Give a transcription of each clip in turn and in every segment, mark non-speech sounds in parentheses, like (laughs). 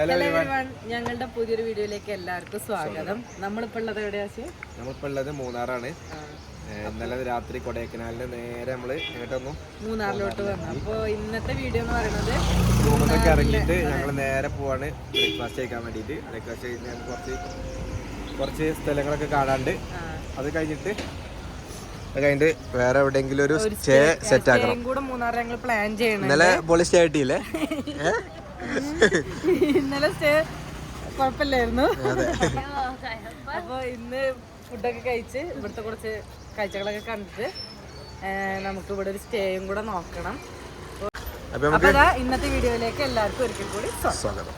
Hello everyone ഞങ്ങളുടെ പുതിയൊരു വീഡിയോയിലേക്ക് എല്ലാവർക്കും സ്വാഗതം. നമ്മളിപ്പോ ഉള്ളത് എവിടെയാ ചി? നമ്മളിപ്പോ ഉള്ളത് മൂന്നാറാണ് ഇന്നലെ രാത്രി കൊടൈക്കനാലിന് നേരെ നമ്മൾ വന്നു. മൂന്നാറിലോട്ട് വന്നു. അപ്പൊ ഇന്നത്തെ വീഡിയോ എന്ന് പറയുന്നത് റൂമിൽ നിന്നൊക്കെ ഇറങ്ങിയിട്ട് ഞങ്ങൾ നേരെ പോവാണ് ബ്രേക്ക്ഫാസ്റ്റ് കഴിക്കാൻ വേണ്ടിയിട്ട്. ബ്രേക്ക്ഫാസ്റ്റ് കഴിഞ്ഞ് കുറച്ച് കുറച്ച് സ്ഥലങ്ങളൊക്കെ കാണാണ്ട് അത് കഴിഞ്ഞിട്ട് കഴിഞ്ഞിട്ട് വേറെ എവിടെയെങ്കിലും ഒരു സ്റ്റേ സെറ്റ് ആക്കണം. കൂടെ മൂന്നാർ ഞങ്ങൾ പ്ലാൻ ചെയ്യണം ഇന്നലെ പൊളി സ്റ്റേ ആയിട്ടില്ലേ (laughs) ഇന്നലെ സ്റ്റേ കുഴപ്പമില്ലായിരുന്നു. അപ്പൊ ഇന്ന് ഫുഡൊക്കെ കഴിച്ച് ഇവിടുത്തെ കുറച്ച് കാഴ്ചകളൊക്കെ കണ്ടിട്ട് നമുക്ക് ഇവിടെ ഒരു സ്റ്റേയും കൂടെ നോക്കണം. അപ്പൊ ഇന്നത്തെ വീഡിയോയിലേക്ക് എല്ലാവർക്കും ഒരിക്കൽ കൂടി സ്വാഗതം.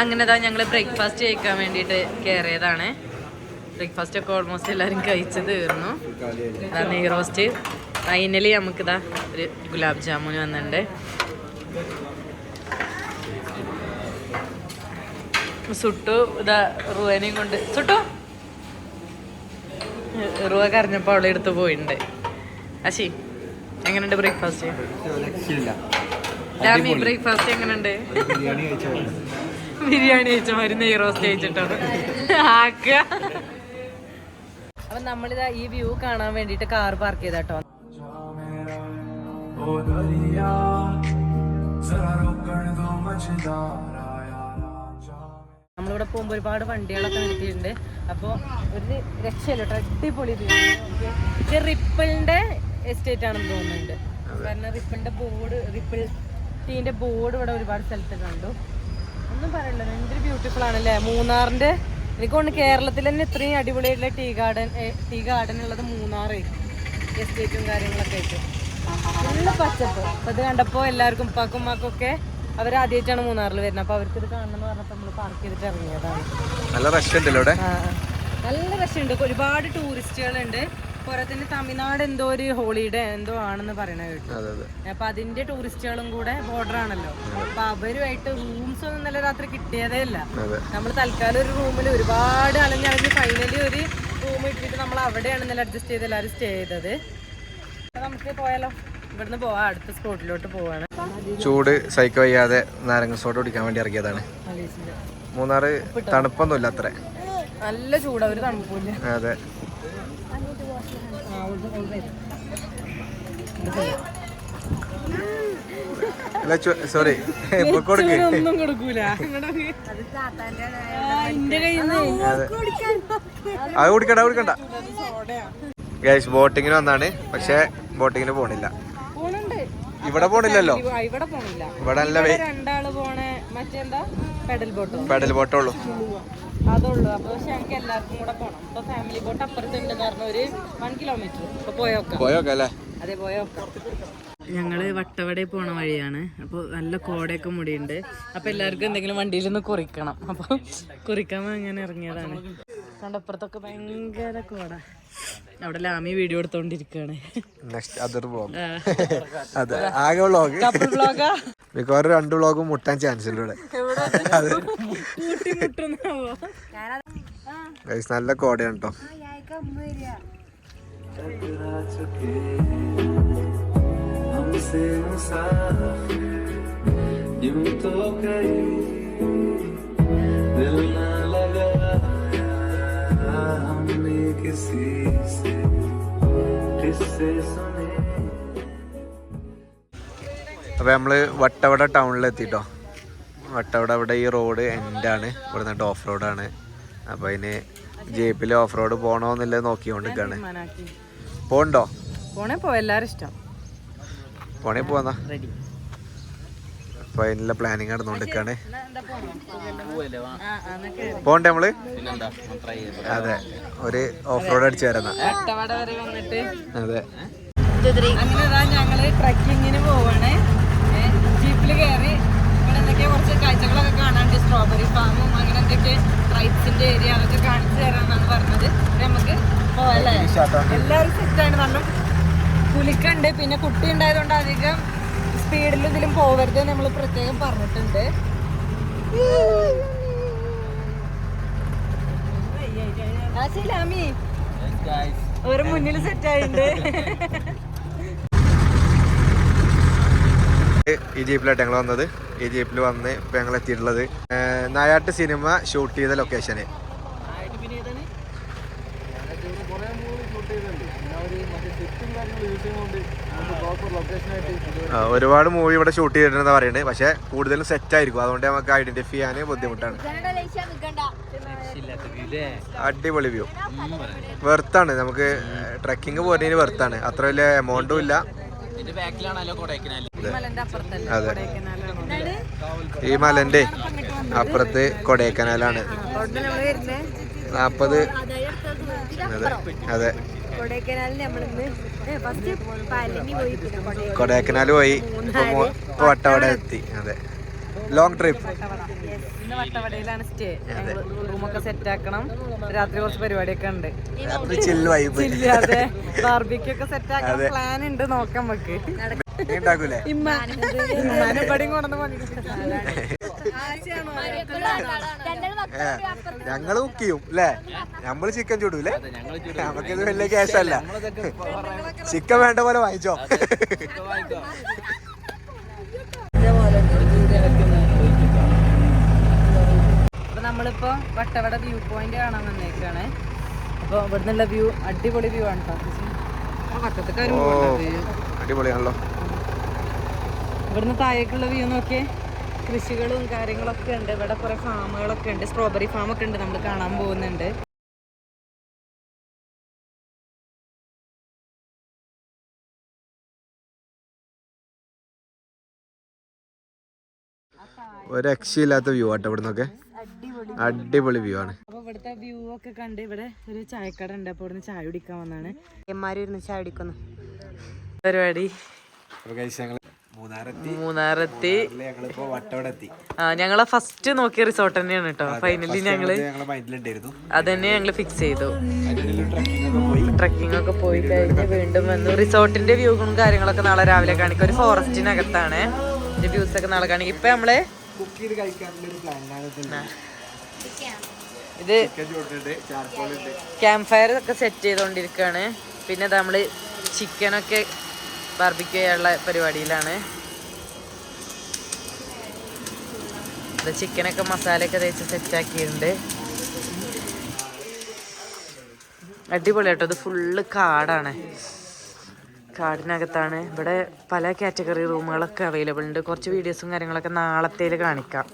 അങ്ങനെ ഇതാ ഞങ്ങൾ ബ്രേക്ക്ഫാസ്റ്റ് കഴിക്കാൻ വേണ്ടിയിട്ട് കേറിയതാണ്. ബ്രേക്ക്ഫാസ്റ്റ് ഒക്കെ ഓൾമോസ്റ്റ് എല്ലാവരും കഴിച്ച് തീർന്നു. നെയ് റോസ്റ്റ്. ഫൈനലി നമുക്കിതാ ഒരു ഗുലാബ് ജാമുൻ വന്നിട്ടുണ്ട്. സുട്ടു ഇതാ റുവനെയും കൊണ്ട് സുട്ടു റുവ കരഞ്ഞപ്പോൾ അവളെ എടുത്ത് പോയിട്ടുണ്ട് അശി എങ്ങനെയുണ്ട് ബ്രേക്ക്ഫാസ്റ്റ് രക്ഷയില്ല ഡാമി ബ്രേക്ക്ഫാസ്റ്റ് എങ്ങനെയുണ്ട് ബിരിയാണി കഴിച്ചോ ബിരിയാണി കഴിച്ച മാതിരി നെയ് റോസ്റ്റ് കഴിച്ചിട്ടോ ആക്കുക അപ്പൊ നമ്മളിതാ ഈ വ്യൂ കാണാൻ വേണ്ടിട്ട് കാർ പാർക്ക് ചെയ്താട്ടോ ओ दरिया जरा रोकण दो मझदारा यारा जा നമ്മളിവിടെ പോകുമ്പോൾ ഒരുപാട് വണ്ടികളൊക്കെ നിർത്തിയിട്ടുണ്ട്. അപ്പോൾ ഒരു രക്ഷയില്ല അടിപൊളി ഇത് റിപ്പിളിന്റെ എസ്റ്റേറ്റ് ആണെന്ന് തോന്നുന്നുണ്ട്. കാരണം റിപ്പിളിന്റെ ബോർഡ് റിപ്പിൾ ടീന്റെ ബോർഡ് ഇവിടെ ഒരുപാട് സ്ഥലത്ത് കണ്ടു. ഒന്നും പറയണ്ട എന്തൊരു ബ്യൂട്ടിഫുൾ ആണല്ലേ? മൂന്നാറിന്റെ എനിക്ക് തോന്നുന്നു കേരളത്തിൽ തന്നെ ഇത്രയും അടിപൊളിയായിട്ടുള്ള ടീ ഗാർഡൻ ടീ ഗാർഡൻ ഉള്ളത് മൂന്നാറ് എസ്റ്റേറ്റും കാര്യങ്ങളൊക്കെ ആയിട്ട്. നല്ല പച്ചപ്പ്. അപ്പൊ ഇത് കണ്ടപ്പോൾ എല്ലാവർക്കും ഉപ്പാക്കും ഉമ്മാക്കും ഒക്കെ അവർ ആദ്യമായിട്ടാണ് മൂന്നാറിൽ വരുന്നത്. അപ്പൊ അവർക്ക് ഇത് കാണണം എന്ന് പറഞ്ഞപ്പോൾ നമ്മൾ പാർക്ക് ചെയ്തിട്ട് ഇറങ്ങിയതാണ്. നല്ല റഷ് ഉണ്ടല്ലോ ഇവിടെ. നല്ല രസമുണ്ട് ഒരുപാട് ടൂറിസ്റ്റുകളുണ്ട്. തന്നെ തമിഴ്നാട് എന്തോ ഒരു ഹോളിഡേ എന്തോ ആണെന്ന് പറയണ കേട്ടു. അപ്പൊ അതിന്റെ ടൂറിസ്റ്റുകളും കൂടെ ബോർഡർ ആണല്ലോ. അപ്പൊ അവരുമായിട്ട് റൂംസ് ഒന്നും ഇന്നലെ രാത്രി കിട്ടിയതേ ഇല്ല. അതെ. നമ്മൾ തൽക്കാലം ഒരു റൂമിൽ ഒരുപാട് അലഞ്ഞലഞ്ഞ് ഫൈനലി ഒരു റൂം ഇട്ടിട്ട് നമ്മൾ അവിടെയാണ് ഇന്നലെ അഡ്ജസ്റ്റ് ചെയ്ത് എല്ലാവരും സ്റ്റേ ചെയ്തത്. നമുക്ക് പോയാലോ? ഇവിടുന്ന് പോവാം. അടുത്ത സ്പോട്ടിലോട്ട് പോവാണ്. ചൂട് സൈക്കോ വയ്യാതെ നാരങ്ങ സോഡ കുടിക്കാൻ വേണ്ടി ഇറങ്ങിയതാണ്. മൂന്നാറ് തണുപ്പൊന്നുമില്ല അത്ര. നല്ല ചൂടാ ഒരു തണുപ്പില്ല അതെ. അല്ല സോറി കൊടുക്കൂല. അതെ. കുടിക്കണ്ട കുടിക്കണ്ട. ഗൈസ് ബോട്ടിങ്ങിന് വന്നാണ്. പക്ഷെ ബോട്ടിങ്ങിന് പോണില്ല. ഇവിടെ പോണില്ലല്ലോ. ഇവിടെ പോണില്ല. ഇവിടെ നല്ല രണ്ടാൾ പോണേ മറ്റെന്താ? പെഡൽ ബോട്ടോ. പെഡൽ ബോട്ടുള്ളൂ അതുള്ളൂ. അപ്പൊ പക്ഷെ ഞങ്ങൾക്ക് എല്ലാവർക്കും കൂടെ പോണം. ഇപ്പൊ ഫാമിലി ബോട്ട് അപ്പുറത്തുണ്ട് പറഞ്ഞ ഒരു വൺ കിലോമീറ്റർ അപ്പൊ പോയോക്കാം. പോയോക്കെ അല്ലേ? അതെ പോയോക്കാം. ഞങ്ങൾ വട്ടവടയിൽ പോണ വഴിയാണ്. അപ്പോൾ നല്ല കോടയൊക്കെ മുടിയുണ്ട്. അപ്പൊ എല്ലാവർക്കും എന്തെങ്കിലും വണ്ടിയിൽ നിന്ന് കുറിക്കണം. അപ്പൊ കുറിക്കാൻ അങ്ങനെ ഇറങ്ങിയതാണ്. കണ്ടപ്പുറത്തൊക്കെ ഭയങ്കര കോട. അവിടെ ലാമി വീഡിയോ എടുത്തോണ്ടിരിക്കുകയാണ് നെക്സ്റ്റ് അതൊരു വ്ളോഗ് അതെ ആകെ വ്ളോഗ് കപ്പിൾ വ്ളോഗാ മിക്കവാറും രണ്ട് വ്ളോഗും മുട്ടാൻ ചാൻസ് ഉണ്ട് ഇവിടെ അതെ കൂട്ടിമുട്ടുന്നാവോ ഗൈസ് നല്ല കോടയാണ് കേട്ടോ टकरा चुके हमसे मुसाफिर यूं तो कहीं दिल ना किसी से किससे सुने അപ്പോൾ നമ്മൾ വട്ടവട ടൗണിൽ എത്തിട്ടോ വട്ടവട ഇവിടെ ഈ റോഡ് എൻഡാണ് ഇവിടെ നിന്നിട്ട് ഓഫ് റോഡാണ് അപ്പോൾ അതിന് ജീപ്പിൽ ഓഫ് റോഡ് പോകണമെന്നില്ല നോക്കിക്കൊണ്ടിരിക്കുകയാണ് മനാക്കി പോണ്ടോ പോണേ പോ എല്ലാരും ഇഷ്ടം പോണേ പോവാന്നാ അതിനുള്ള പ്ലാനിങ് കേറി പോണ്ടേ നമ്മൾ? അതെ ഒരു ഓഫ് റോഡ് അടിച്ചു വരുന്ന വരെ വന്നിട്ട്. അതെ. അങ്ങനെ ഞങ്ങൾ ട്രക്കിങ്ങിന് പോവാണ്. ജീപ്പിൽ കയറി ഇവിടെ എന്തൊക്കെ കുറച്ച് കാഴ്ചകളൊക്കെ കാണാണ്ട് സ്ട്രോബെറി ഫാമും അങ്ങനെ എന്തൊക്കെ റൈറ്റ്സിന്റെ ഏരിയ അതൊക്കെ കാണിച്ചു തരാന്നാണ് പറഞ്ഞത്. നമുക്ക് പോവല്ലേ? എല്ലാവരും സെറ്റാണ് നല്ല കുലിക്കണ്ട് പിന്നെ കുട്ടി ഉണ്ടായതുകൊണ്ട് അധികം സ്പീഡിൽ ഇതിലും പോവരുത് നമ്മൾ പ്രത്യേകം പറഞ്ഞിട്ടുണ്ട്. ഒരു മുന്നിൽ സെറ്റ് ആയിട്ടുണ്ട്. ഈ ജീപ്പിലായിട്ട് ഞങ്ങൾ വന്നത്. ഈ ജീപ്പിൽ വന്ന് ഇപ്പം ഞങ്ങൾ എത്തിയിട്ടുള്ളത്. നായാട്ട് സിനിമ ഷൂട്ട് ചെയ്ത ലൊക്കേഷന് ആ, ഒരുപാട് മൂവി ഇവിടെ ഷൂട്ട് ചെയ്തിട്ടുണ്ടെന്ന് പറയുന്നത് പക്ഷെ കൂടുതലും സെറ്റ് ആയിരിക്കും. അതുകൊണ്ട് നമുക്ക് ഐഡന്റിഫൈ ചെയ്യാൻ ബുദ്ധിമുട്ടാണ്. അടിപൊളി വ്യൂ വെർത്താണ് നമുക്ക് ട്രക്കിംഗ് പോരുന്നതിന് വെർത്താണ് അത്ര വലിയ എമൗണ്ടും ഇല്ല. അതെ. ഈ മലന്റെ അപ്പുറത്ത് കൊടൈക്കനാലാണ്. നാപ്പത്. അതെ. അതെ കൊടൈക്കനാലിൽ നമ്മളിന്ന് കൊടൈക്കനാൽ പോയി ഇപ്പൊ വട്ടവട എത്തി. അതെ. ലോങ് ട്രിപ്പ് ഇന്ന് വട്ടവടയിലാണ് സ്റ്റേ റൂമൊക്കെ സെറ്റ് ആക്കണം. രാത്രി കുറച്ച് പരിപാടിയൊക്കെ ഉണ്ട്. ബാർബിക്കൊക്കെ സെറ്റ് ആക്കാൻ പ്ലാൻ ഉണ്ട് നോക്കാം നമുക്ക്. ഇമ്മാനെ പടിയും കൊണ്ടു ഏ, ഞങ്ങൾ കുക്ക് ചെയ്യും അല്ലേ? നമ്മൾ ചിക്കൻ ചൂടൂലേ? നമുക്കിത് വലിയ ക്യാഷല്ല ചിക്കൻ വേണ്ട പോലെ വാങ്ങിച്ചോ? അപ്പൊ നമ്മളിപ്പോ വട്ടവട വ്യൂ പോയിന്റ് കാണാൻ വന്നേക്കാണ്. അപ്പൊ ഇവിടുന്നുള്ള വ്യൂ അടിപൊളി വ്യൂ ആണ് അടിപൊളിയാണല്ലോ. ഇവിടുന്ന് താഴേക്കുള്ള വ്യൂ നോക്കിയേ. കൃഷികളും കാര്യങ്ങളൊക്കെ ഉണ്ട്. ഇവിടെ കുറെ ഫാമുകളൊക്കെ ഉണ്ട്. സ്ട്രോബെറി ഫാമൊക്കെ ഒക്കെ ഉണ്ട്. നമ്മൾ കാണാൻ പോകുന്നുണ്ട്. ഒരു രക്ഷയില്ലാത്ത വ്യൂ ആട്ടോ ഇവിടെ നിന്നൊക്കെ അടിപൊളി വ്യൂ ആണ്. അപ്പൊ ഇവിടുത്തെ വ്യൂ ഒക്കെ കണ്ട് ഇവിടെ ഒരു ചായക്കട ഉണ്ട്. അപ്പൊ ഇവിടുന്ന് ചായ കുടിക്കാൻ വന്നാണ്. എമ്മാരും ഇരുന്ന് ചായ കുടിക്കുന്നു. പരിപാടി. മൂന്നാറെത്തി. ആ ഞങ്ങളെ ഫസ്റ്റ് നോക്കിയ റിസോർട്ട് തന്നെയാണ് കേട്ടോ. ഫൈനലി ഞങ്ങൾ ഞങ്ങളെ തന്നെ അതന്നെ ഞങ്ങൾ ഫിക്സ് ചെയ്തു. ട്രക്കിംഗ് ഒക്കെ പോയി. കഴിഞ്ഞ് വീണ്ടും വന്നു. റിസോർട്ടിന്റെ വ്യൂകളും കാര്യങ്ങളൊക്കെ നാളെ രാവിലെ കാണിക്കും. ഒരു ഫോറസ്റ്റിനകത്താണ് ഇതിന്റെ വ്യൂസ് ഒക്കെ നാളെ കാണിക്കും. ഇപ്പൊ നമ്മൾ ഇത്. ക്യാമ്പ് ഫയർ ഒക്കെ സെറ്റ് ചെയ്തോണ്ടിരിക്കാണ്. പിന്നെ നമ്മൾ ചിക്കനൊക്കെ ബാർബിക്യൂ ചെയ്യാനുള്ള പരിപാടിയിലാണ്. ഇത് ചിക്കനൊക്കെ മസാലയൊക്കെ തേച്ച് സെറ്റ് ആക്കിയിട്ടുണ്ട്. അടിപൊളി കേട്ടോ ഇത് ഫുള്ള് കാടാണ്. കാടിനകത്താണ്. ഇവിടെ പല കാറ്റഗറി റൂമുകളൊക്കെ അവൈലബിൾ ഉണ്ട്. കുറച്ച് വീഡിയോസും കാര്യങ്ങളൊക്കെ നാളത്തേൽ കാണിക്കാം.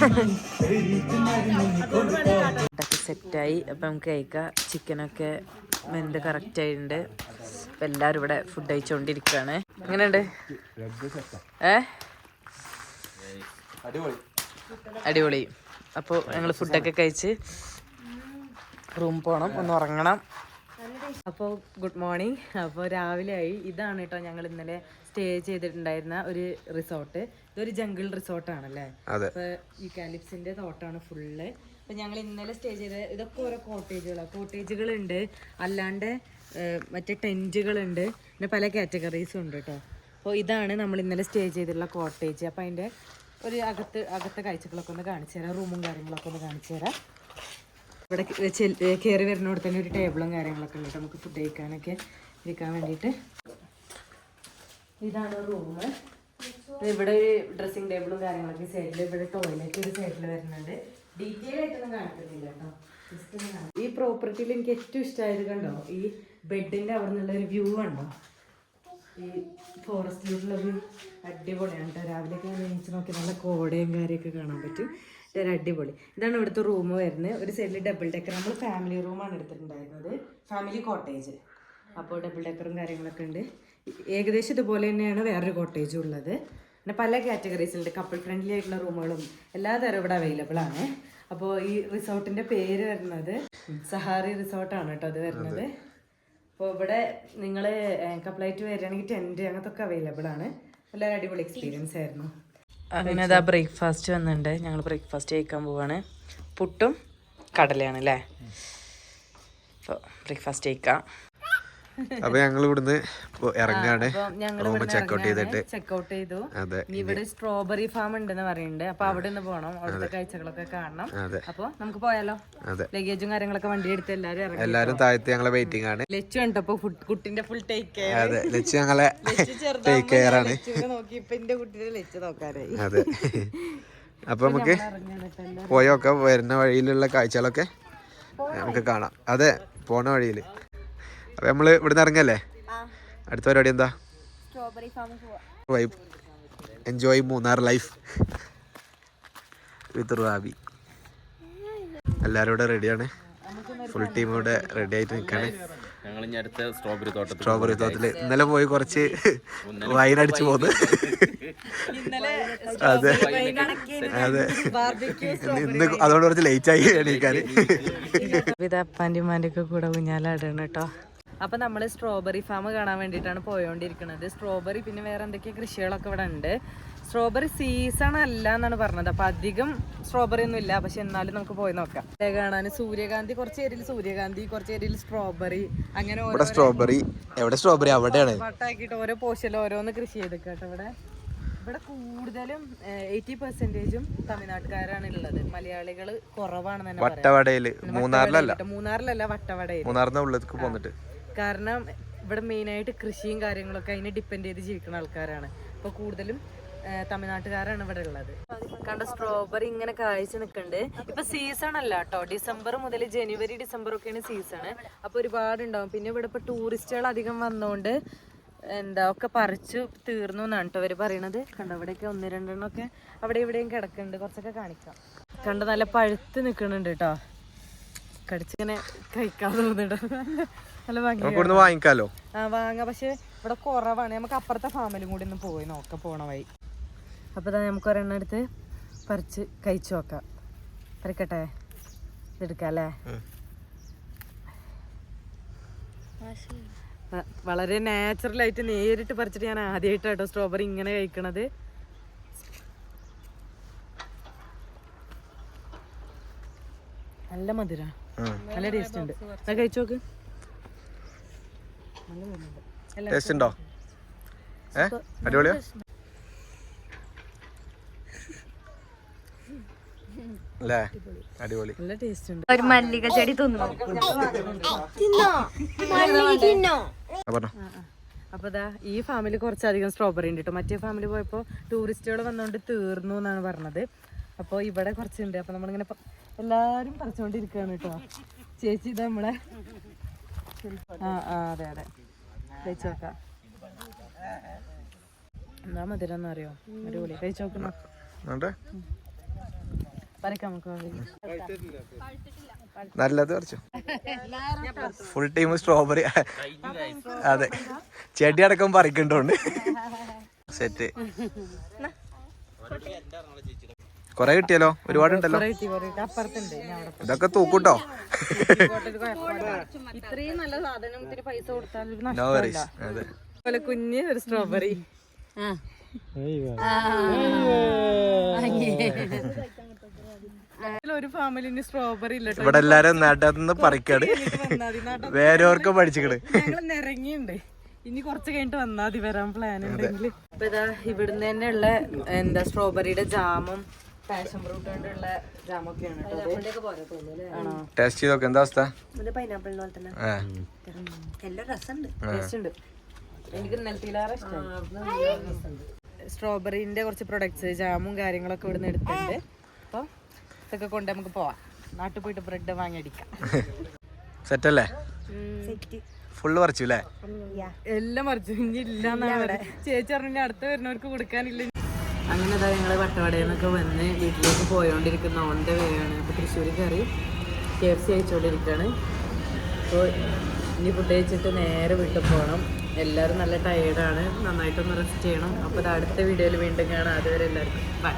(laughs) (laughs) ഫുഡൊക്കെ സെറ്റായി. അപ്പം നമുക്ക് കഴിക്കാം. ചിക്കനൊക്കെ വെന്ത് കറക്റ്റ് ആയിട്ടുണ്ട്. അപ്പം എല്ലാവരും ഇവിടെ ഫുഡ് കഴിച്ചുകൊണ്ടിരിക്കുകയാണ് എങ്ങനെയുണ്ട്? ഏ? അടിപൊളി. അപ്പോൾ ഞങ്ങൾ ഫുഡൊക്കെ കഴിച്ച് റൂം പോകണം ഒന്ന് ഉറങ്ങണം. അപ്പോൾ ഗുഡ് മോർണിംഗ് അപ്പോൾ രാവിലെ ആയി ഇതാണ് കേട്ടോ ഞങ്ങൾ ഇന്നലെ സ്റ്റേ ചെയ്തിട്ടുണ്ടായിരുന്ന ഒരു റിസോർട്ട് ഇതൊരു ജംഗിൾ റിസോർട്ടാണല്ലേ അപ്പോൾ ഈ കാലിപ്സിന്റെ തോട്ടാണ് ഫുള്ള് അപ്പോൾ ഞങ്ങൾ ഇന്നലെ സ്റ്റേ ചെയ്ത ഇതൊക്കെ ഓരോ കോട്ടേജുകളാണ് കോട്ടേജുകളുണ്ട് അല്ലാണ്ട് മറ്റേ ടെന്റുകളുണ്ട് പിന്നെ പല കാറ്റഗറീസും ഉണ്ട് കേട്ടോ അപ്പോൾ ഇതാണ് നമ്മൾ ഇന്നലെ സ്റ്റേ ചെയ്തിട്ടുള്ള കോട്ടേജ് അപ്പോൾ അതിന്റെ ഒരു അകത്ത് അകത്തെ കാഴ്ചകളൊക്കെ ഒന്ന് കാണിച്ചു തരാം. റൂമും കാര്യങ്ങളൊക്കെ ഒന്ന് കാണിച്ചു തരാം. ഇവിടെ കയറി വരുന്നോട് തന്നെ ഒരു ടേബിളും കാര്യങ്ങളൊക്കെ ഉണ്ട് നമുക്ക് ഫുഡ് കഴിക്കാനൊക്കെ ഇരിക്കാൻ വേണ്ടിയിട്ട്. ഇതാണ് റൂം. ഇവിടെ ഒരു ഡ്രസ്സിംഗ് ടേബിളും കാര്യങ്ങളൊക്കെ സൈഡിൽ ഇവിടെ ടോയ്ലറ്റ് ഒരു സൈഡിൽ വരുന്നുണ്ട്. ഈ പ്രോപ്പർട്ടിയിൽ എനിക്ക് ഏറ്റവും ഇഷ്ടമായത് കണ്ടോ? ഈ ബെഡിന്റെ അവിടെ നിന്നുള്ള ഒരു വ്യൂ കണ്ടോ? ഈ ഫോറസ്റ്റിലുള്ള വ്യൂ അടിപൊളിയാണ് കേട്ടോ. രാവിലെയൊക്കെ ഞാൻ എണീച്ച് നോക്കി നല്ല കോടയും കാര്യമൊക്കെ കാണാൻ പറ്റും. ഇതൊരു അടിപൊളി. ഇതാണ് ഇവിടുത്തെ റൂം വരുന്നത്. ഒരു സൈഡിൽ ഡബിൾ ഡെക്കർ നമ്മൾ ഫാമിലി റൂമാണ് എടുത്തിട്ടുണ്ടായിരുന്നത്. ഫാമിലി കോട്ടേജ് അപ്പോൾ ഡബിൾ ഡെക്കറും കാര്യങ്ങളൊക്കെ ഉണ്ട്. ഏകദേശം ഇതുപോലെ തന്നെയാണ് വേറൊരു കോട്ടേജും ഉള്ളത്. പിന്നെ പല കാറ്റഗറീസിലുണ്ട് കപ്പിൾ ഫ്രണ്ട്ലി ആയിട്ടുള്ള റൂമുകളും എല്ലാ തരം ഇവിടെ അവൈലബിൾ ആണ്. അപ്പോൾ ഈ റിസോർട്ടിന്റെ പേര് വരുന്നത് സഹാറി റിസോർട്ടാണ് കേട്ടോ അത് വരുന്നത്. അപ്പോൾ ഇവിടെ നിങ്ങൾ കപ്പിളായിട്ട് വരികയാണെങ്കിൽ ടെന്റ് അങ്ങനത്തെ ഒക്കെ അവൈലബിൾ ആണ്. വളരെ അടിപൊളി എക്സ്പീരിയൻസ് ആയിരുന്നു. അങ്ങനെ അതാ ബ്രേക്ക്ഫാസ്റ്റ് വന്നിട്ടുണ്ട് ഞങ്ങൾ ബ്രേക്ക്ഫാസ്റ്റ് കഴിക്കാൻ പോവാണ്. പുട്ടും കടലയാണ് അല്ലേ അപ്പോൾ ബ്രേക്ക്ഫാസ്റ്റ് കഴിക്കാം. അപ്പൊ ഞങ്ങൾ ഇവിടുന്ന് ഇറങ്ങാണ്. റൂം ചെക്കൗട്ട് ചെയ്തിട്ട്. ചെക്കൗട്ട് ചെയ്തു. അതെ ഇവിടെ സ്ട്രോബെറി ഫാം ഉണ്ടെന്ന് പറയുന്നുണ്ട് അപ്പൊ അവിടെ നിന്ന് പോകണം അവിടുത്തെ കാഴ്ചകളൊക്കെ കാണണം. അപ്പൊ നമുക്ക് പോയാലോ? അതെ. ലഗേജും കാര്യങ്ങളൊക്കെ വണ്ടി എടുത്ത് എല്ലാരും എല്ലാരും താഴത്തെ ഞങ്ങളെ വെയിറ്റിംഗ് ആണ്. ലച്ചു കണ്ടപ്പോ കുട്ടിന്റെ ഫുൾ ടേക്ക് കെയർ അതെ ലച്ചു ഞങ്ങളെ ടേക്ക് കെയർ ആണ്. നോക്കി. ഇപ്പൊ എന്റെ കുട്ടീനെ ലച്ചു നോക്കാനായി. അതെ. അപ്പൊ നമുക്ക്. പോയൊക്കെ വരുന്ന വഴിയിലുള്ള കാഴ്ചകളൊക്കെ നമുക്ക് കാണാം. അതെ പോണ വഴിയിൽ അപ്പൊ നമ്മൾ ഇവിടുന്ന് ഇറങ്ങല്ലേ? അടുത്ത പരിപാടി എന്താ? Vibe enjoy Munnar life with Rabi എല്ലാവരും ഇവിടെ റെഡിയാണ് ഫുൾ ടീം ഇവിടെ റെഡി ആയിട്ട് നിൽക്കാണ് ഞങ്ങൾ ഇനി അടുത്ത സ്ട്രോബെറി തോട്ടത്തിൽ സ്ട്രോബെറി തോട്ടത്തിൽ. ഇന്നലെ പോയി കുറച്ച് വൈൻ അടിച്ചു പോന്ന്. ഇന്നലെ അതെ. അതെ. ഇന്ന് അതുകൊണ്ട് കുറച്ച് ലേറ്റ് ആയി എണീക്കാൻ അപ്പാന്റെ ഉമ്മാന്റെ ഒക്കെ കൂടെ ഊഞ്ഞാലാടാണ് കേട്ടോ. അപ്പൊ നമ്മൾ സ്ട്രോബെറി ഫാം കാണാൻ വേണ്ടിയിട്ടാണ് പോയോണ്ടിരിക്കുന്നത് സ്ട്രോബെറി പിന്നെ വേറെ എന്തൊക്കെ കൃഷികളൊക്കെ ഇവിടെ ഉണ്ട്. സ്ട്രോബെറി സീസൺ അല്ല എന്നാണ് പറഞ്ഞത്. അപ്പൊ അധികം സ്ട്രോബെറി ഒന്നും ഇല്ല. പക്ഷെ എന്നാലും നമുക്ക് പോയി നോക്കാം. കാണാൻ സൂര്യകാന്തി കുറച്ച് ഏരിയയിൽ സൂര്യകാന്തി കുറച്ച് ഏരിയയിൽ സ്ട്രോബെറി അങ്ങനെ ഓരോ സ്ട്രോബെറി എവിടെ സ്ട്രോബെറി? അവിടെയാണ്. വട്ടാക്കിയിട്ട് ഓരോ പോഷനിൽ ഓരോന്ന് കൃഷി ചെയ്തേക്കാട്ടോ ഇവിടെ. ഇവിടെ കൂടുതലും എയ്റ്റി പെർസെന്റേജും തമിഴ്നാട്ടുകാരാണ് ഉള്ളത്. മലയാളികൾ കുറവാണെന്ന് തന്നെ വട്ടവടയിൽ. മൂന്നാറിലല്ല. മൂന്നാറിലല്ല വട്ടവടയിൽ മൂന്നാറിന്റെ ഉള്ളിലേക്ക് പോന്നിട്ട്. കാരണം ഇവിടെ മെയിനായിട്ട് കൃഷിയും കാര്യങ്ങളൊക്കെ അതിനെ ഡിപ്പെൻഡ് ചെയ്ത് ജീവിക്കുന്ന ആൾക്കാരാണ്. അപ്പോൾ കൂടുതലും തമിഴ്നാട്ടുകാരാണ് ഇവിടെ ഉള്ളത്. കണ്ട സ്ട്രോബെറി ഇങ്ങനെ കായ്ച്ചു നിൽക്കുന്നുണ്ട് ഇപ്പൊ സീസൺ അല്ല കേട്ടോ ഡിസംബർ മുതൽ ജനുവരി ഡിസംബർ ഒക്കെയാണ് സീസൺ അപ്പൊ ഒരുപാട് ഉണ്ടാവും പിന്നെ ഇവിടെ ഇപ്പൊ ടൂറിസ്റ്റുകൾ അധികം വന്നോണ്ട് എന്താ ഒക്കെ പറിച്ചു തീർന്നു എന്നാണ് കേട്ടോ അവർ പറയണത്. കണ്ടോ ഇവിടെയൊക്കെ ഒന്ന് രണ്ടെണ്ണം ഒക്കെ അവിടെ ഇവിടെയും കിടക്കുന്നുണ്ട് കുറച്ചൊക്കെ കാണിക്കാം. കണ്ട നല്ല പഴുത്ത് നിൽക്കുന്നുണ്ട് കേട്ടോ കടിച്ചിങ്ങനെ കഴിക്കാൻ തോന്നുന്നുണ്ട്. നല്ല ഭംഗി വാങ്ങിക്കാലോ? ആ വാങ്ങാം. പക്ഷെ ഇവിടെ കുറവാണ്. നമുക്ക് അപ്പുറത്തെ ഫാമിലും കൂടി ഒന്ന് പോയി നോക്കാം പോണ വഴി. അപ്പോൾ ഇതാ നമുക്ക് ഒരെണ്ണം എടുത്ത് പറിച്ച് കഴിച്ചു നോക്കാം. പറിക്കട്ടെ? ഇതെടുക്കാം അല്ലേ? വളരെ നാച്ചുറൽ ആയിട്ട് നേരിട്ട് പറിച്ചിട്ട് ഞാൻ ആദ്യമായിട്ടാട്ടോ സ്ട്രോബെറി ഇങ്ങനെ കഴിക്കണത്. നല്ല മധുര. നല്ല ടേസ്റ്റ് ഉണ്ട്. അത് കഴിച്ചു നോക്ക്. ടേസ്റ്റ് ഉണ്ടോ? ഏ? അടിപൊളിയാ? അടിപൊളി. നല്ല ടേസ്റ്റ് ഉണ്ട്. ഒരു മല്ലിക ചെടി തിന്നു. അപ്പൊ ദാ ഈ ഫാമിലി കുറച്ചധികം സ്ട്രോബെറി ഉണ്ട് കേട്ടോ മറ്റേ ഫാമിലി പോയപ്പോ ടൂറിസ്റ്റുകൾ വന്നോണ്ട് തീർന്നു എന്നാണ് പറഞ്ഞത്. അപ്പോൾ ഇവിടെ കുറച്ചുണ്ട്. അപ്പൊ നമ്മളിങ്ങനെ എല്ലാരും പറിച്ചുകൊണ്ടിരിക്കുകയാണ് കേട്ടോ. ചേച്ചി ഇത് നമ്മളെ ആ ആ അതെ അതെ. കഴിച്ചു നോക്ക. എന്താ മധുരം എന്നറിയോ അടിപൊളി. കഴിച്ചു നോക്കണം പറിക്കാം നമുക്ക്. നല്ലത് പറിച്ചു. ഫുൾ ടൈം സ്ട്രോബെറി അതെ. ചെടി അടക്കം പറിക്കണ്ടോണ്ട്. സെറ്റ് കൊറേ കിട്ടിയല്ലോ? ഒരുപാടുണ്ടല്ലോ? ഇതൊക്കെ തൂക്കൂട്ടോ? ഇത്രയും നല്ല സാധനം പൈസ കൊടുത്താൽ കുഞ്ഞ് ഒരു സ്ട്രോബെറി ഒരു ഫാമിലിന് സ്ട്രോബെറി ഇല്ല ട്ടോ. ഇവിടെ എല്ലാരും നടന്ന് പറിക്കാണ്. (laughs) വേറെ പഠിച്ചിക്കണ്. (laughs) നിറങ്ങിയുണ്ട് ഇനി കുറച്ച് കഴിഞ്ഞിട്ട് വന്നാ മതി വരാൻ പ്ലാൻ ഉണ്ടെങ്കിൽ ഇപ്പൊ ഇതാ ഇവിടുന്ന് തന്നെ ഉള്ള എന്താ സ്ട്രോബെറിയുടെ ജാമും പാഷൻ ഫ്രൂട്ട് കൊണ്ടുള്ള ജാമൊക്കെയാണ് ആണോ? ടേസ്റ്റ് ചെയ്ത് നോക്ക് എന്താ അവസ്ഥ? പോലെ തന്നെ. ടേസ്റ്റ് ഉണ്ട്. എനിക്ക് ഇന്നലത്തിലേറെ സ്ട്രോബെറിന്റെ കുറച്ച് പ്രൊഡക്ട്സ് ജാമും കാര്യങ്ങളൊക്കെ ഇവിടുന്ന് എടുത്തിട്ടുണ്ട്. അപ്പോൾ ഇതൊക്കെ കൊണ്ട് നമുക്ക് പോവാം. നാട്ടിൽ പോയിട്ട് ബ്രെഡ് വാങ്ങി അടിക്കാം. സെറ്റ് അല്ലേ? ഫുള്ള് മറിച്ചു അല്ലേ എല്ലാം മറിച്ചു ഇനി ഇല്ല ചേച്ചി പറഞ്ഞു അടുത്ത് വരുന്നവർക്ക് കൊടുക്കാനില്ല. അങ്ങനെ ഇതാ ഞങ്ങൾ വട്ടവടയിൽ നിന്നൊക്കെ വന്ന് വീട്ടിലേക്ക് പോയോണ്ടിരിക്കുന്ന. ഓണിന്റെ വേയാണ് അപ്പോൾ തൃശ്ശൂർ കയറി കെ എഫ് സി അയച്ചുകൊണ്ടിരിക്കുകയാണ് അപ്പോൾ ഇനി ഫുഡ് കഴിച്ചിട്ട് നേരെ വീട്ടിൽ പോകണം എല്ലാവരും നല്ല ടയേർഡാണ് നന്നായിട്ടൊന്ന് റെസ്റ്റ് ചെയ്യണം. അപ്പോൾ അത് അടുത്ത വീഡിയോയിൽ വീണ്ടും കാണാം. അതുവരെ എല്ലാവർക്കും ബൈ